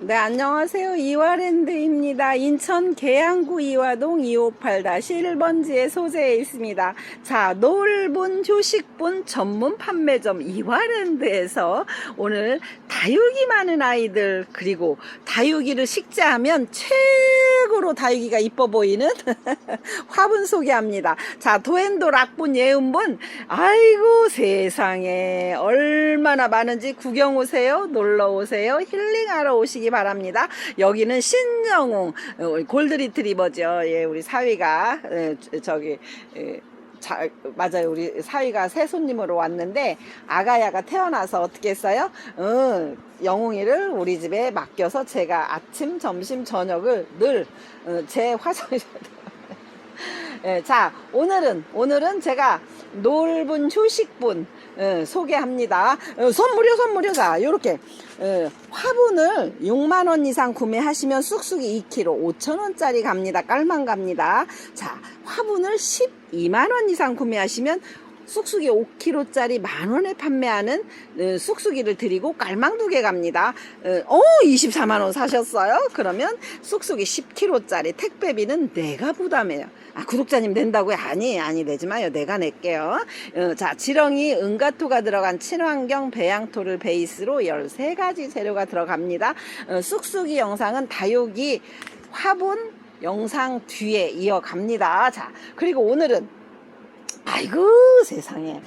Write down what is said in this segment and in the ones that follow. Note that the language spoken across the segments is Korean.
네, 안녕하세요. 이화랜드입니다. 인천 계양구 이화동 258-1번지에 소재해 있습니다. 자, 넓은 휴식분 전문 판매점 이화랜드에서 오늘 다육이 많은 아이들, 그리고 다육이를 식재하면 최고로 다육이가 이뻐 보이는 화분 소개합니다. 자, 도엔도 락분 예은분, 아이고 세상에 얼마나 많은지 구경 오세요. 놀러 오세요. 힐링하러 오시기 바랍니다. 여기는 신정웅 어, 골드리트리버죠. 예, 우리 사위가 예, 저기 예, 자, 맞아요. 우리 사위가 새 손님으로 왔는데 아가야가 태어나서 어떻게 했어요? 어, 영웅이를 우리 집에 맡겨서 제가 아침, 점심, 저녁을 늘제 화장실 예, 자, 오늘은, 오늘은 제가 넓은 휴식분, 예, 소개합니다. 어, 선물이요. 자, 요렇게, 예, 화분을 6만원 이상 구매하시면 쑥쑥이 2kg 5천원짜리 갑니다. 깔만 갑니다. 자, 화분을 12만원 이상 구매하시면 쑥쑥이 5kg짜리 만원에 판매하는 어, 쑥쑥이를 드리고 깔망 두 개 갑니다. 어, 24만원 사셨어요? 그러면 쑥쑥이 10kg짜리 택배비는 내가 부담해요. 아, 구독자님 낸다고요? 아니, 아니, 내지 마요. 내가 낼게요. 어, 자, 지렁이, 은가토가 들어간 친환경 배양토를 베이스로 13가지 재료가 들어갑니다. 어, 쑥쑥이 영상은 다육이 화분 영상 뒤에 이어갑니다. 자, 그리고 오늘은 아이고 세상에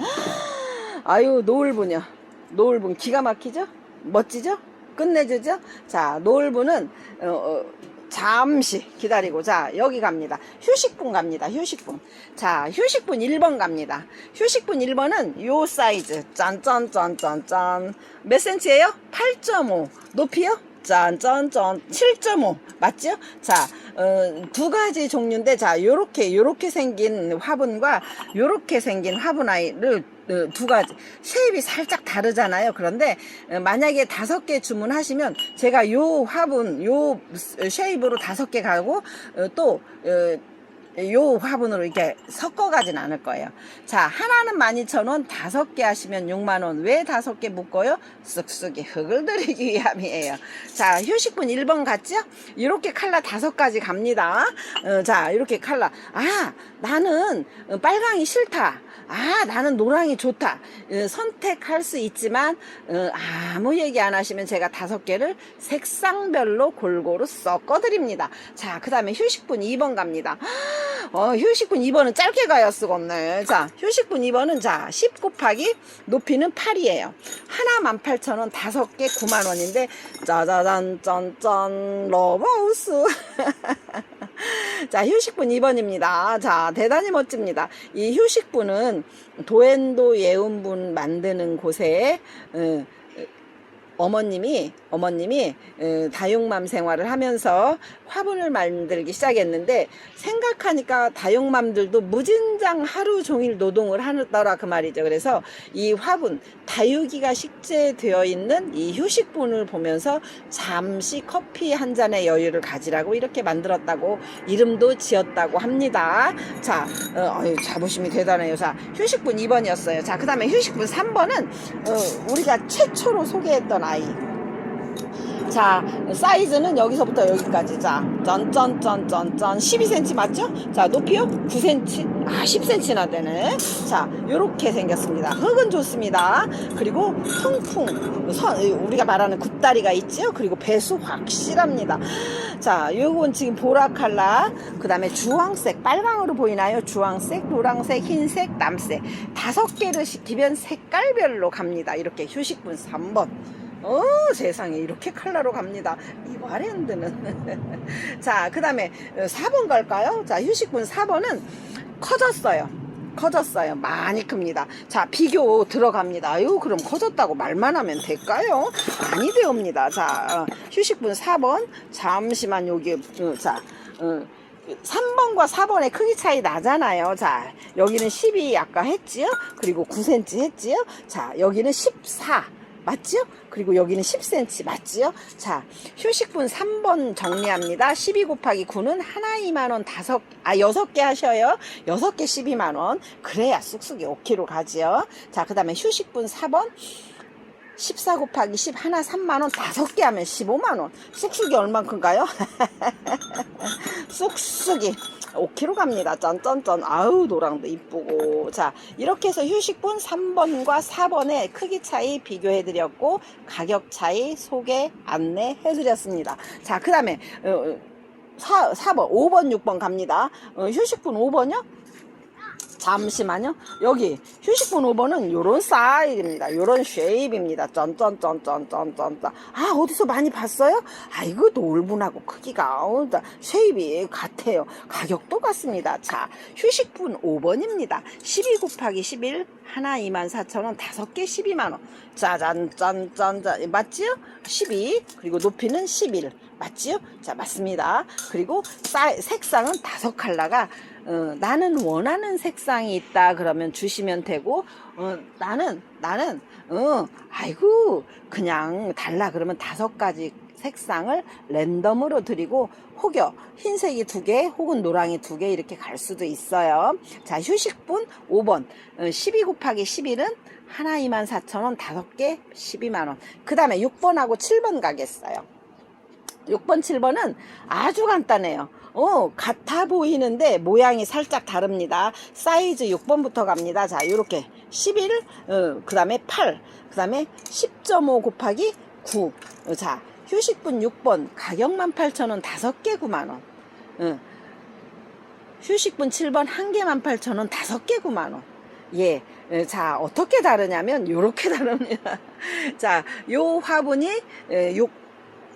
아유 노을분이요 노을분 기가 막히죠 멋지죠 끝내주죠 자 노을분은 어, 어, 잠시 기다리고 자 여기 갑니다. 휴식분 갑니다. 휴식분. 자 휴식분 1번 갑니다. 휴식분 1번은 요 사이즈. 짠짠짠짠짠. 몇 센치예요? 8.5 높이요? 짠짠짠. 7.5 맞죠? 자, 어, 두 가지 종류인데 자, 요렇게 요렇게 생긴 화분과 요렇게 생긴 화분 아이를 어, 두 가지 쉐입이 살짝 다르잖아요. 그런데 어, 만약에 다섯 개 주문하시면 제가 요 화분 요 쉐입으로 다섯 개 가고 어, 또 어, 요 화분으로 이렇게 섞어 가진 않을 거예요. 자, 하나는 12,000원, 다섯 개 하시면 6만원. 왜 다섯 개 묶어요? 쓱쓱이 흙을 들이기 위함이에요. 자, 휴식분 1번 같죠? 이렇게 칼라 다섯 가지 갑니다. 어, 자, 이렇게 칼라. 아, 나는 빨강이 싫다. 아, 나는 노랑이 좋다. 어, 선택할 수 있지만, 어, 아무 얘기 안 하시면 제가 다섯 개를 색상별로 골고루 섞어 드립니다. 자, 그 다음에 휴식분 2번 갑니다. 어, 휴식분 2번은 짧게 가야 쓰겠네. 자, 휴식분 2번은 자, 10 곱하기 높이는 8이에요. 하나 18,000원, 다섯 개 9만원인데, 짜자잔, 짠짠, 러브하우스. 자, 휴식분 2번입니다. 자, 대단히 멋집니다. 이 휴식분은 도엔도 예운분 만드는 곳에, 어, 어머님이 어머님이 어, 다육맘 생활을 하면서 화분을 만들기 시작했는데 생각하니까 다육맘들도 무진장 하루 종일 노동을 하더라 그 말이죠. 그래서 이 화분 다육이가 식재되어 있는 이 휴식분을 보면서 잠시 커피 한 잔의 여유를 가지라고 이렇게 만들었다고 이름도 지었다고 합니다. 자, 어, 어휴, 자부심이 대단해요. 자, 휴식분 2번이었어요. 자, 그 다음에 휴식분 3번은 어, 우리가 최초로 소개했던 아이. 자, 사이즈는 여기서부터 여기까지. 자, 짠짠짠짠짠. 12cm 맞죠? 자, 높이요? 9cm. 아, 10cm나 되네. 자, 요렇게 생겼습니다. 흙은 좋습니다. 그리고 통풍. 선, 우리가 말하는 굿다리가 있죠? 그리고 배수 확실합니다. 자, 요건 지금 보라 칼라. 그 다음에 주황색, 빨강으로 보이나요? 주황색, 노랑색, 흰색, 남색. 다섯 개를 시키면 색깔별로 갑니다. 이렇게 휴식분 3번. 어 세상에 이렇게 칼라로 갑니다. 이 와랜드는. 자그 다음에 4번 갈까요? 자 휴식분 4번은 커졌어요. 커졌어요. 많이 큽니다. 자 비교 들어갑니다. 아유 그럼 커졌다고 말만 하면 될까요? 많이 되옵니다. 자 어, 휴식분 4번. 잠시만 여기 어, 자 어, 3번과 4번의 크기 차이 나잖아요. 자, 여기는 12 아까 했지요? 그리고 9cm 했지요? 자, 여기는 14. 맞죠? 그리고 여기는 10cm 맞지요? 자, 휴식분 3번 정리합니다. 12 곱하기 9는 하나 2만원 다섯, 아, 6개 하셔요. 6개 12만원. 그래야 쑥쑥이 5kg 가지요. 자, 그 다음에 휴식분 4번. 14 곱하기 10 하나 3만원 다섯 개 하면 15만원 쑥쑥이 얼만큼가요? 쑥쑥이 5kg 갑니다. 짠짠짠. 아우 노랑도 이쁘고. 자 이렇게 해서 휴식분 3번과 4번의 크기 차이 비교해 드렸고 가격 차이 소개 안내해 드렸습니다. 자 그 다음에 어, 4, 4번 5번 6번 갑니다. 어, 휴식분 5번요? 잠시만요. 여기 휴식분 5번은 요런 스타일입니다. 요런 쉐입입니다. 짠짠짠짠짠짠짠. 아 어디서 많이 봤어요? 아 이거 노을분하고 크기가 어, 나 쉐입이 같아요. 가격도 같습니다. 자 휴식분 5번입니다. 12 곱하기 11 하나 24,000원 다섯 개 12만원. 짜잔 짠짠짠 맞지요? 12 그리고 높이는 11 맞지요? 자 맞습니다. 그리고 사, 색상은 다섯 컬러가 어, 나는 원하는 색상이 있다 그러면 주시면 되고 어, 나는 나는 어, 아이고 그냥 달라 그러면 다섯 가지 색상을 랜덤으로 드리고 혹여 흰색이 두 개 혹은 노랑이 두 개 이렇게 갈 수도 있어요. 자 휴식분 5번 어, 12 곱하기 11은 하나 24,000원 다섯 개 12만원 그 다음에 6번하고 7번 가겠어요. 6번, 7번은 아주 간단해요. 어, 같아 보이는데 모양이 살짝 다릅니다. 사이즈 6번부터 갑니다. 자, 요렇게 11, 어, 그 다음에 8, 그 다음에 10.5 곱하기 9. 어, 자, 휴식분 6번, 가격만 8,000원, 5개 9만원. 어, 휴식분 7번, 1개만 8,000원, 5개 9만원. 예. 에, 자, 어떻게 다르냐면, 요렇게 다릅니다. 자, 요 화분이 에, 6,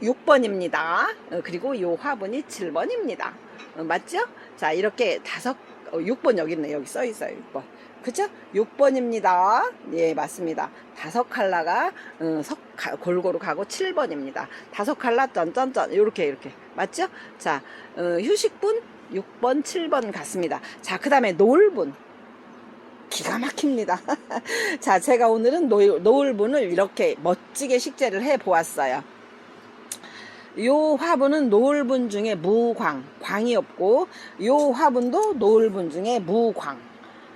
6번입니다. 어, 그리고 요 화분이 7번입니다. 어, 맞죠? 자, 이렇게 다섯, 어, 6번 여기 있네. 여기 써 있어요. 6번. 그죠? 6번입니다. 예, 맞습니다. 다섯 칼라가 어, 석, 가, 골고루 가고 7번입니다. 다섯 칼라 짠짠짠 이렇게 이렇게 맞죠? 자, 어, 휴식분 6번, 7번 같습니다. 자, 그 다음에 노을분. 기가 막힙니다. 자, 제가 오늘은 노을, 노을분을 이렇게 멋지게 식재를 해 보았어요. 요 화분은 노을분 중에 무광, 광이 없고, 요 화분도 노을분 중에 무광,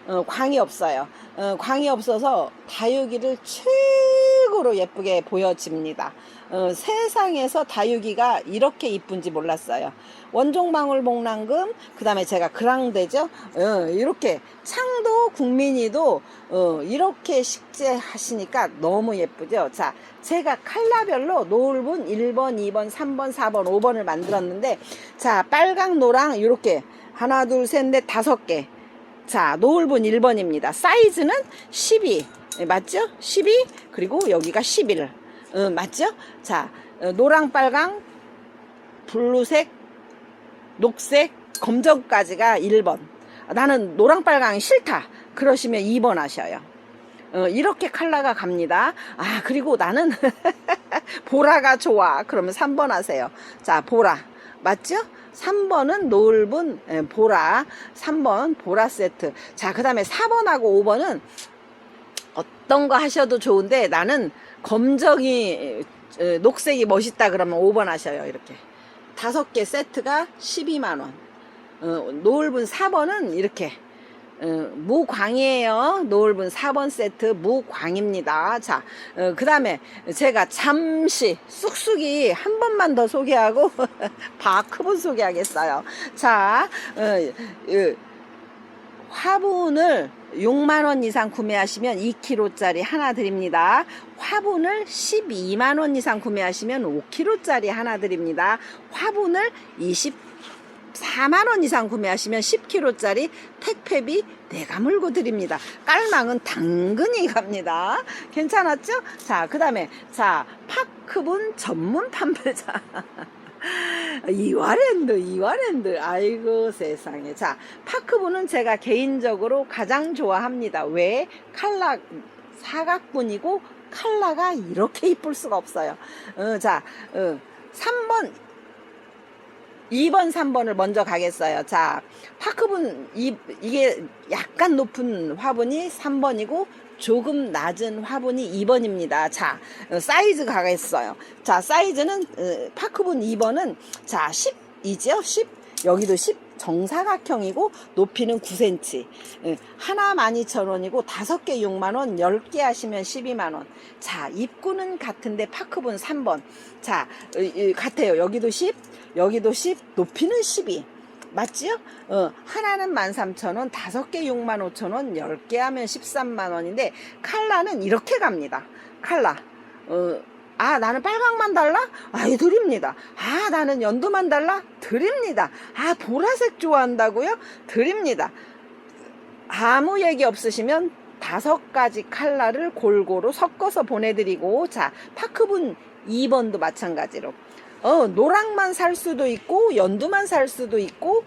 어, 광이 없어요. 어, 광이 없어서 다육이를 최고로 예쁘게 보여집니다. 어, 세상에서 다육이가 이렇게 이쁜지 몰랐어요. 원종방울 복랑금, 그 다음에 제가 그랑대죠. 어, 이렇게 창도 국민이도 어, 이렇게 식재하시니까 너무 예쁘죠. 자, 제가 칼라별로 노을분 1번, 2번, 3번, 4번, 5번을 만들었는데, 자, 빨강, 노랑 이렇게 하나, 둘, 셋, 넷, 다섯 개. 자, 노을분 1번입니다. 사이즈는 12. 예, 맞죠? 12. 그리고 여기가 11. 어, 맞죠? 자, 어, 노랑, 빨강, 블루색, 녹색, 검정까지가 1번. 나는 노랑, 빨강이 싫다. 그러시면 2번 하셔요. 어, 이렇게 칼라가 갑니다. 아, 그리고 나는 보라가 좋아. 그러면 3번 하세요. 자, 보라. 맞죠? 3번은 노을분 예, 보라. 3번 보라 세트. 자, 그 다음에 4번하고 5번은 어떤 거 하셔도 좋은데 나는 검정이 어, 녹색이 멋있다 그러면 5번 하셔요. 이렇게. 다섯 개 세트가 12만원. 어, 노을분 4번은 이렇게. 어, 무광이에요. 노을분 4번 세트 무광입니다. 자, 어, 그 다음에 제가 잠시 쑥쑥이 한 번만 더 소개하고 바크분 소개하겠어요. 자, 어, 어, 화분을 6만원 이상 구매하시면 2kg짜리 하나 드립니다. 화분을 12만원 이상 구매하시면 5kg짜리 하나 드립니다. 화분을 20 4만원 이상 구매하시면 10kg짜리 택배비 내가 물고 드립니다. 깔망은 당근이 갑니다. 괜찮았죠? 자, 그 다음에, 자, 파크분 전문 판매자. 이화랜드, 이화랜드. 아이고, 세상에. 자, 파크분은 제가 개인적으로 가장 좋아합니다. 왜? 칼라 사각분이고, 칼라가 이렇게 이쁠 수가 없어요. 어, 자, 어, 3번, 2번, 3번을 먼저 가겠어요. 자, 파크분, 이, 이게 약간 높은 화분이 3번이고, 조금 낮은 화분이 2번입니다. 자, 어, 사이즈 가겠어요. 자, 사이즈는, 어, 파크분 2번은, 자, 10이죠? 10. 여기도 10. 정사각형이고 높이는 9cm. 예, 하나 12,000원이고 다섯 개 6만 원, 10개 하시면 12만 원. 자, 입구는 같은데 파크분 3번. 자, 같아요. 여기도 10, 여기도 10, 높이는 12. 맞지요? 어, 하나는 13,000원, 다섯 개 65,000원, 10개 하면 13만 원인데 칼라는 이렇게 갑니다. 칼라. 어, 아, 나는 빨강만 달라? 아이, 드립니다. 아, 나는 연두만 달라? 드립니다. 아, 보라색 좋아한다고요? 드립니다. 아무 얘기 없으시면 다섯 가지 칼라를 골고루 섞어서 보내드리고, 자, 파크분 2번도 마찬가지로. 어, 노랑만 살 수도 있고, 연두만 살 수도 있고, 어,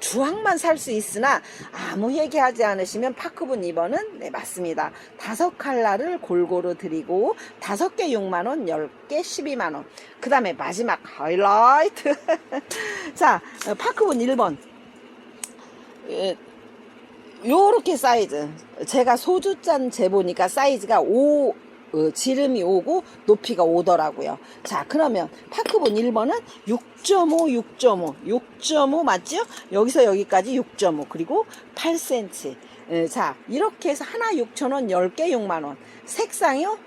주황만 살 수 있으나, 아무 얘기하지 않으시면 파크분 2번은, 네, 맞습니다. 다섯 칼라를 골고루 드리고, 다섯 개 6만원, 열개 12만원. 그 다음에 마지막 하이라이트. 자, 어, 파크분 1번. 예, 요렇게 사이즈. 제가 소주잔 재보니까 사이즈가 5, 어, 지름이 5고 높이가 5더라고요. 자, 그러면 파크본 1번은 6.5, 6.5, 6.5 맞죠? 여기서 여기까지 6.5 그리고 8cm. 예, 자, 이렇게 해서 하나 6,000원, 10개 6만원. 색상이요?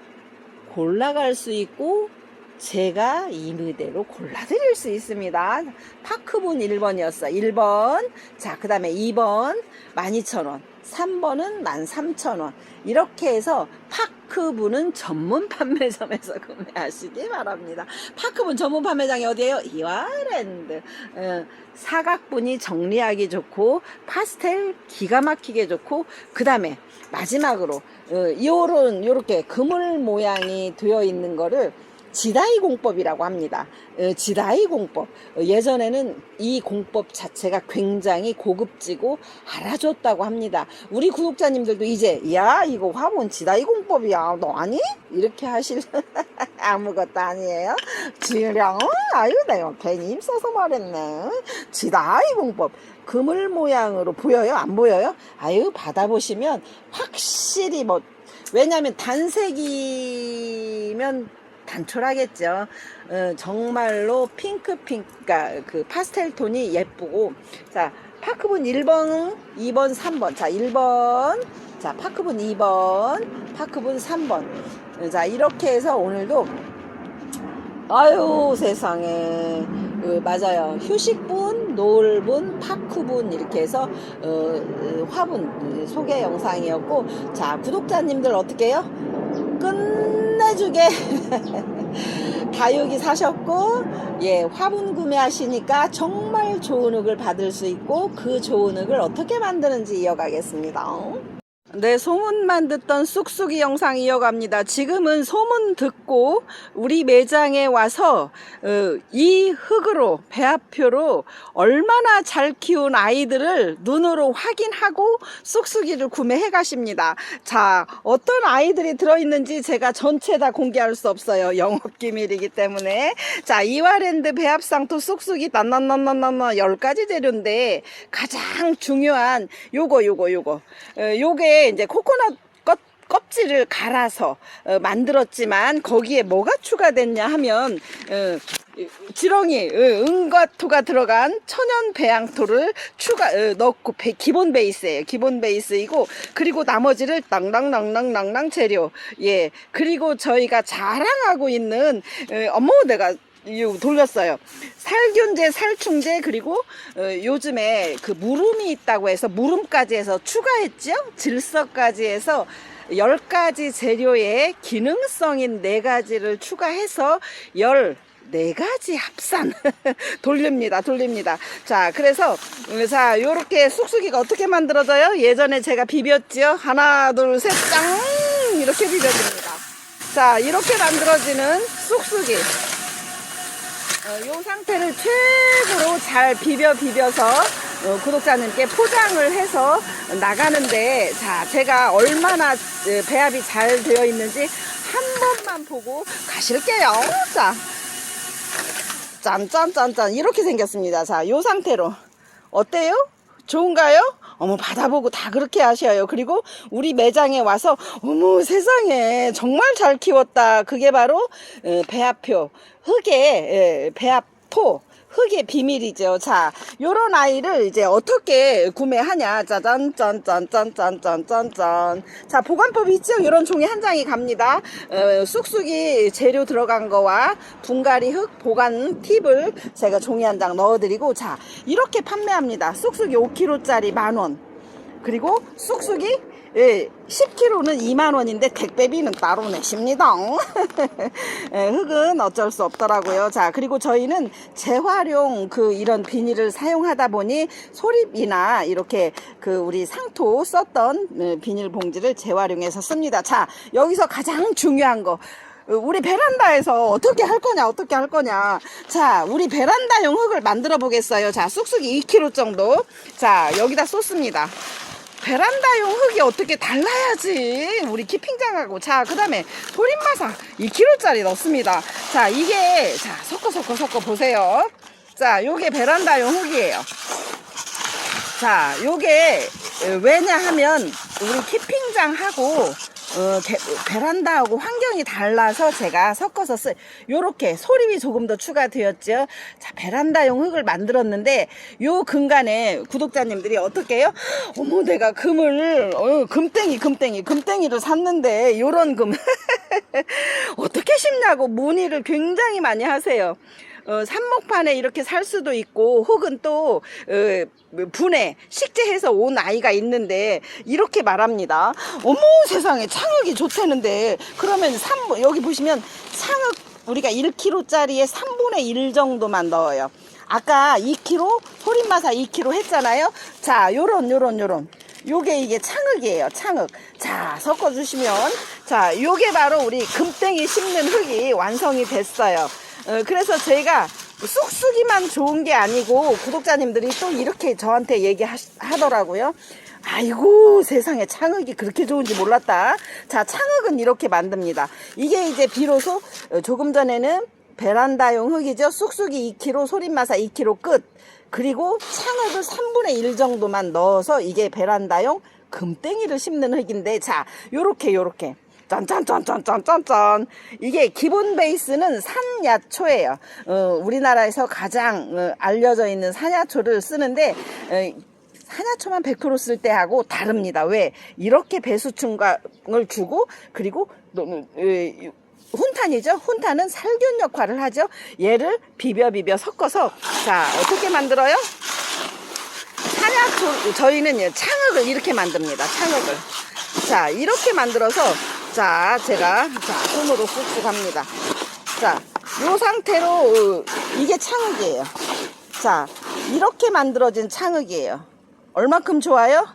골라갈 수 있고 제가 임의대로 골라드릴 수 있습니다. 파크분 1번이었어. 1번. 자, 그 다음에 2번 12,000원. 3번은 13,000원. 이렇게 해서 파크분은 전문 판매점에서 구매하시기 바랍니다. 파크분 전문 판매장이 어디예요? 이와랜드. 어, 사각분이 정리하기 좋고 파스텔 기가 막히게 좋고 그 다음에 마지막으로 어, 요런 요렇게 그물 모양이 되어 있는 거를 지다이 공법이라고 합니다. 어, 지다이 공법. 어, 예전에는 이 공법 자체가 굉장히 고급지고 알아줬다고 합니다. 우리 구독자님들도 이제 야 이거 화분 지다이 공법이야. 너 아니? 이렇게 하실 아무것도 아니에요. 지령 아유 내가 괜히 힘써서 말했네. 지다이 공법. 그물 모양으로 보여요? 안 보여요? 아유 받아보시면 확실히 뭐 왜냐하면 단색이면 단촐하겠죠. 어, 정말로 핑크 핑크, 그러니까 그 파스텔 톤이 예쁘고, 자, 파크분 1번, 2번, 3번. 자, 1번, 자, 파크분 2번, 파크분 3번. 어, 자, 이렇게 해서 오늘도, 아유, 세상에. 그, 맞아요. 휴식분, 노을분, 파크분 이렇게 해서 어, 어, 화분 어, 소개 영상이었고 자 구독자님들 어떻게 해요? 끝 내주게 다육이 사셨고 예 화분 구매하시니까 정말 좋은 흙을 받을 수 있고 그 좋은 흙을 어떻게 만드는지 이어가겠습니다. 네, 소문만 듣던 쑥쑥이 영상 이어갑니다. 지금은 소문 듣고 우리 매장에 와서 어, 이 흙으로 배합표로 얼마나 잘 키운 아이들을 눈으로 확인하고 쑥쑥이를 구매해 가십니다. 자, 어떤 아이들이 들어있는지 제가 전체 다 공개할 수 없어요. 영업 기밀이기 때문에. 자, 이와랜드 배합상토 쑥쑥이 난난난난난 10가지 재료인데 가장 중요한 요거 요거 요거 어, 요게 이제 코코넛 껍, 껍질을 갈아서 어, 만들었지만 거기에 뭐가 추가됐냐 하면 어, 지렁이 어, 은과토가 들어간 천연 배양토를 추가 어, 넣고 배- 기본 베이스예요. 기본 베이스이고 그리고 나머지를 낭낭낭낭낭낭 재료 예 그리고 저희가 자랑하고 있는 어, 어머 내가 돌렸어요. 살균제, 살충제 그리고 어, 요즘에 그 물음이 있다고 해서 물음까지 해서 추가했죠. 질서까지 해서 10가지 재료의 기능성인 4가지를 추가해서 10 네 가지 합산. 돌립니다 돌립니다. 자 그래서 음, 자 요렇게 쑥쑥이가 어떻게 만들어져요? 예전에 제가 비볐지요? 하나 둘 셋 짱! 이렇게 비벼줍니다. 자 이렇게 만들어지는 쑥쑥이 어, 요 상태를 최고로 잘 비벼 비벼서 어, 구독자님께 포장을 해서 나가는데 자 제가 얼마나 어, 배합이 잘 되어 있는지 한 번만 보고 가실게요. 자. 짠짠짠짠. 이렇게 생겼습니다. 자요 상태로. 어때요? 좋은가요? 어머 받아보고 다 그렇게 하셔요. 그리고 우리 매장에 와서 어머 세상에 정말 잘 키웠다. 그게 바로 어, 배합표 흙에 예, 배합토 흙의 비밀이죠. 자, 요런 아이를 이제 어떻게 구매하냐. 짜잔, 짠, 짠, 짠, 짠, 짠, 짠, 짠. 자, 보관법이 있죠. 요런 종이 한 장이 갑니다. 어, 쑥쑥이 재료 들어간 거와 분갈이 흙 보관 팁을 제가 종이 한 장 넣어드리고, 자, 이렇게 판매합니다. 쑥쑥이 5kg짜리 만 원. 그리고 쑥쑥이 예, 10kg는 2만 원인데 택배비는 따로 내십니다. 예, 흙은 어쩔 수 없더라고요. 자, 그리고 저희는 재활용 그 이런 비닐을 사용하다 보니 소립이나 이렇게 그 우리 상토 썼던 예, 비닐 봉지를 재활용해서 씁니다. 자, 여기서 가장 중요한 거. 어, 우리 베란다에서 어떻게 할 거냐, 어떻게 할 거냐. 자, 우리 베란다용 흙을 만들어 보겠어요. 자, 쑥쑥이 2kg 정도. 자, 여기다 쏟습니다. 베란다용 흙이 어떻게 달라야지. 우리 키핑장하고. 자, 그 다음에 소림마사 2kg짜리 넣습니다. 자, 이게, 자, 섞어, 섞어, 섞어 보세요. 자, 요게 베란다용 흙이에요. 자, 요게 어, 왜냐하면 우리 키핑장하고 어, 게- 베란다하고 환경이 달라서 제가 섞어서 쓰 요렇게 소립이 조금 더 추가되었죠. 자, 베란다용 흙을 만들었는데 요 근간에 구독자님들이 어떻게 해요? 어머, 내가 금을 어, 금땡이 금땡이 금땡이를 샀는데 요런 금 어떻게 심냐고 문의를 굉장히 많이 하세요. 어, 삽목판에 이렇게 살 수도 있고 혹은 또 어, 분해 식재해서 온 아이가 있는데 이렇게 말합니다. 어머 세상에 창흙이 좋다는데 그러면 3 여기 보시면 창흙 우리가 1kg짜리에 3분의 1 정도만 넣어요. 아까 2kg 소림마사 2kg 했잖아요. 자, 요런 요런 요런 요게 이게 창흙이에요. 창흙. 자, 섞어 주시면 자, 요게 바로 우리 금땡이 심는 흙이 완성이 됐어요. 어, 그래서 저희가 쑥쑥이만 좋은 게 아니고 구독자님들이 또 이렇게 저한테 얘기하더라고요. 아이고 세상에 창흙이 그렇게 좋은지 몰랐다. 자 창흙은 이렇게 만듭니다. 이게 이제 비로소 어, 조금 전에는 베란다용 흙이죠. 쑥쑥이 2kg, 소림마사 2kg 끝. 그리고 창흙을 3분의 1 정도만 넣어서 이게 베란다용 금땡이를 심는 흙인데 자 요렇게 요렇게 짠짠짠짠짠짠짠 이게 기본 베이스는 산야초예요. 어, 우리나라에서 가장 어, 알려져 있는 산야초를 쓰는데 어, 산야초만 100%쓸 때하고 다릅니다. 왜? 이렇게 배수충을 주고 그리고 또, 어, 어, 훈탄이죠. 훈탄은 살균 역할을 하죠. 얘를 비벼 비벼 섞어서 자 어떻게 만들어요? 산야초 저희는 예, 창흙을 이렇게 만듭니다. 창흙을 자 이렇게 만들어서 자 제가 자 손으로 쑥쑥 합니다. 자요 상태로 어, 이게 창흙이에요. 자 이렇게 만들어진 창흙이에요. 얼마큼 좋아요?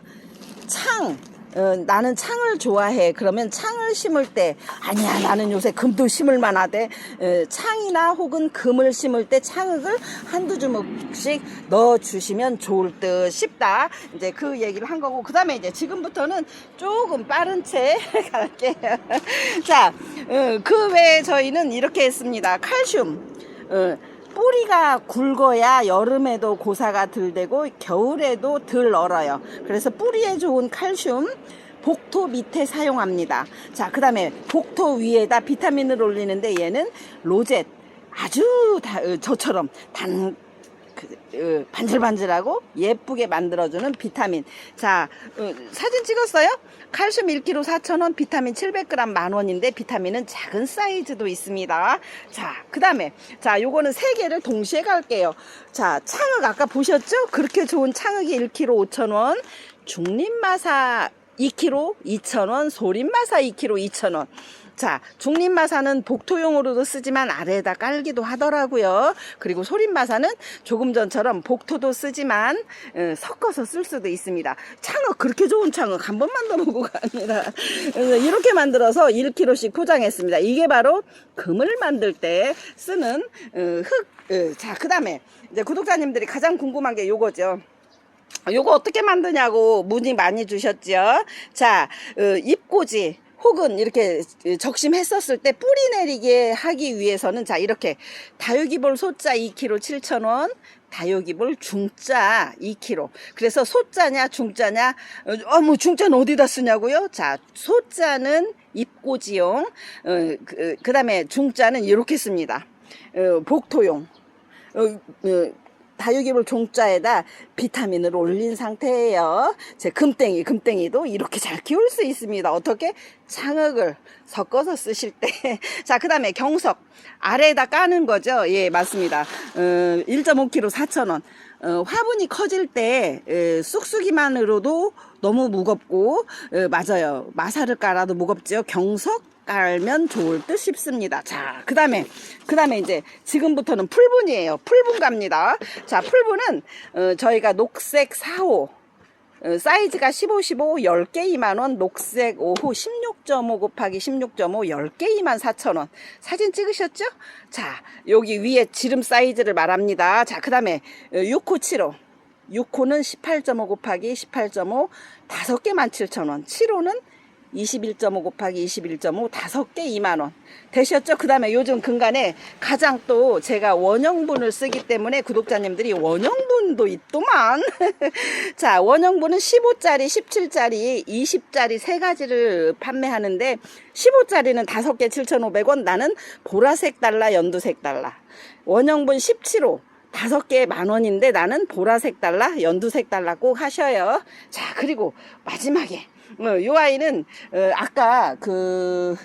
창. 어, 나는 창을 좋아해. 그러면 창을 심을 때 아니야 나는 요새 금도 심을 만하대. 어, 창이나 혹은 금을 심을 때 창흙을 한두 주먹씩 넣어 주시면 좋을 듯 싶다. 이제 그 얘기를 한 거고 그다음에 이제 지금부터는 조금 빠른 채 갈게요. 자, 어, 그 외에 저희는 이렇게 했습니다. 칼슘. 어, 뿌리가 굵어야 여름에도 고사가 덜 되고 겨울에도 덜 얼어요. 그래서 뿌리에 좋은 칼슘 복토 밑에 사용합니다. 자, 그 다음에 복토 위에다 비타민을 올리는데 얘는 로젯 아주 다, 어, 저처럼 단 그, 어, 반질반질하고 예쁘게 만들어주는 비타민. 자, 어, 사진 찍었어요? 칼슘 1kg 4,000원, 비타민 700g 만원인데 비타민은 작은 사이즈도 있습니다. 자, 그 다음에, 자, 요거는 세 개를 동시에 갈게요. 자, 창흑 아까 보셨죠? 그렇게 좋은 창흑이 1kg 5,000원, 중립마사 2kg 2,000원, 소림마사 2kg 2,000원. 자, 중립마사는 복토용으로도 쓰지만 아래에다 깔기도 하더라고요. 그리고 소림마사는 조금 전처럼 복토도 쓰지만 어, 섞어서 쓸 수도 있습니다. 창흑 그렇게 좋은 창흑 한 보고가 아니라 어, 이렇게 만들어서 1kg씩 포장했습니다. 이게 바로 금을 만들 때 쓰는 어, 흙. 어, 자, 그 다음에 이제 구독자님들이 가장 궁금한 게 요거죠. 요거 어떻게 만드냐고 문의 많이 주셨죠. 자, 어, 잎꽂이 혹은 이렇게 적심했었을 때 뿌리 내리게 하기 위해서는 자 이렇게 다육이볼 소자 2kg 7,000원 다육이볼 중자 2kg 그래서 소자냐 중자냐 어뭐 중자는 어디다 쓰냐고요? 자 소자는 잎꽂이용 어, 그, 그 다음에 중자는 이렇게 씁니다. 어, 복토용. 어, 어, 다육이물 종자에다 비타민을 올린 상태예요. 제 금땡이, 금땡이도 이렇게 잘 키울 수 있습니다. 어떻게? 장흙을 섞어서 쓰실 때. 자, 그 다음에 경석. 아래에다 까는 거죠. 예, 맞습니다. 어, 1.5kg 4,000원. 어, 화분이 커질 때 에, 쑥쑥이만으로도 너무 무겁고 에, 맞아요 마사를 깔아도 무겁죠 경석 깔면 좋을 듯 싶습니다 자 그 다음에 그 다음에 이제 지금부터는 풀분이에요 풀분 갑니다 자 풀분은 어, 저희가 녹색 4호 어, 사이즈가 15, 15, 10개 2만원, 녹색 5호 16.5 곱하기 16.5, 10개 2만 4천원. 사진 찍으셨죠? 자, 여기 위에 지름 사이즈를 말합니다. 자, 그 다음에 6호 7호. 6호는 18.5 곱하기 18.5, 5개 17,000원. 7호는 21.5 곱하기 21.5 다섯 개 2만 원 되셨죠? 그 다음에 요즘 근간에 가장 또 제가 원형분을 쓰기 때문에 구독자님들이 원형분도 있더만 자 원형분은 15짜리 17짜리 20짜리 세 가지를 판매하는데 15짜리는 다섯 개 7,500원 나는 보라색 달러 연두색 달러 원형분 17호 다섯 개 만 원인데 나는 보라색 달러, 연두색 달러 꼭 하셔요. 자, 그리고 마지막에 어, 이 아이는 어, 아까 그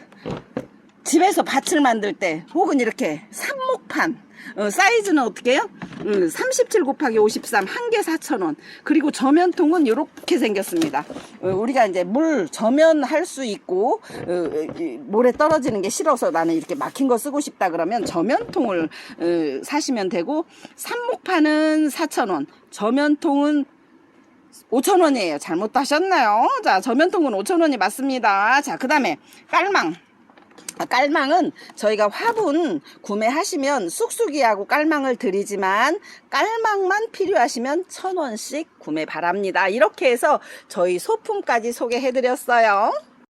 집에서 밭을 만들 때 혹은 이렇게 삽목판 어, 사이즈는 어떻게 해요? 음, 37 곱하기 53 한 개 4,000원 그리고 저면통은 이렇게 생겼습니다 어, 우리가 이제 물 저면할 수 있고 어, 이 모래 떨어지는 게 싫어서 나는 이렇게 막힌 거 쓰고 싶다 그러면 저면통을 어, 사시면 되고 삽목판은 4,000원 저면통은 5,000원이에요. 잘못 하셨나요? 자, 저면통은 5,000원이 맞습니다. 자, 그 다음에 깔망. 아, 깔망은 저희가 화분 구매하시면 쑥쑥이하고 깔망을 드리지만 깔망만 필요하시면 천 원씩 구매 바랍니다. 이렇게 해서 저희 소품까지 소개해 드렸어요.